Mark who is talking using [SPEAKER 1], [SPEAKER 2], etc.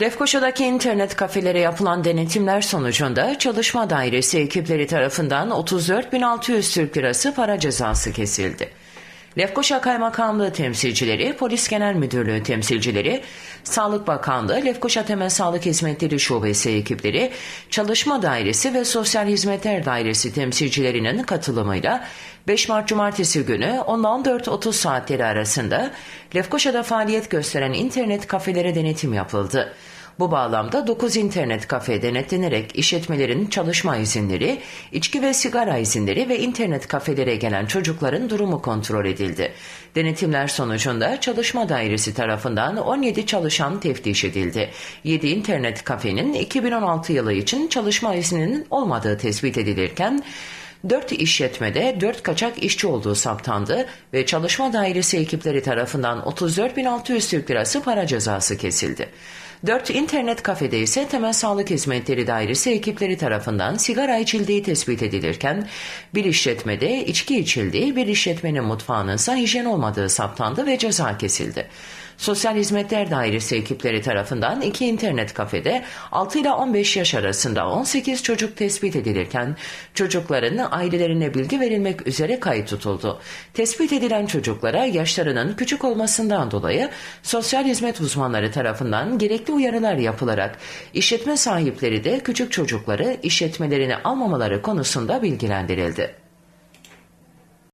[SPEAKER 1] Lefkoşa'daki internet kafelere yapılan denetimler sonucunda çalışma dairesi ekipleri tarafından 34.600 Türk Lirası para cezası kesildi. Lefkoşa Kaymakamlığı temsilcileri, Polis Genel Müdürlüğü temsilcileri, Sağlık Bakanlığı, Lefkoşa Temel Sağlık Hizmetleri Şubesi ekipleri, Çalışma Dairesi ve Sosyal Hizmetler Dairesi temsilcilerinin katılımıyla 5 Mart Cumartesi günü 10 14.30 saatleri arasında Lefkoşa'da faaliyet gösteren internet kafelere denetim yapıldı. Bu bağlamda 9 internet kafe denetlenerek işletmelerin çalışma izinleri, içki ve sigara izinleri ve internet kafelere gelen çocukların durumu kontrol edildi. Denetimler sonucunda çalışma dairesi tarafından 17 çalışan teftiş edildi. 7 internet kafenin 2016 yılı için çalışma izninin olmadığı tespit edilirken 4 işletmede 4 kaçak işçi olduğu saptandı ve çalışma dairesi ekipleri tarafından 34.600 Türk Lirası para cezası kesildi. 4 internet kafede ise temel sağlık hizmetleri dairesi ekipleri tarafından sigara içildiği tespit edilirken bir işletmede içki içildiği bir işletmenin mutfağının ise hijyen olmadığı saptandı ve ceza kesildi. Sosyal Hizmetler Dairesi ekipleri tarafından iki internet kafede 6 ile 15 yaş arasında 18 çocuk tespit edilirken çocukların ailelerine bilgi verilmek üzere kayıt tutuldu. Tespit edilen çocuklara yaşlarının küçük olmasından dolayı sosyal hizmet uzmanları tarafından gerekli uyarılar yapılarak işletme sahipleri de küçük çocukları işletmelerine almamaları konusunda bilgilendirildi.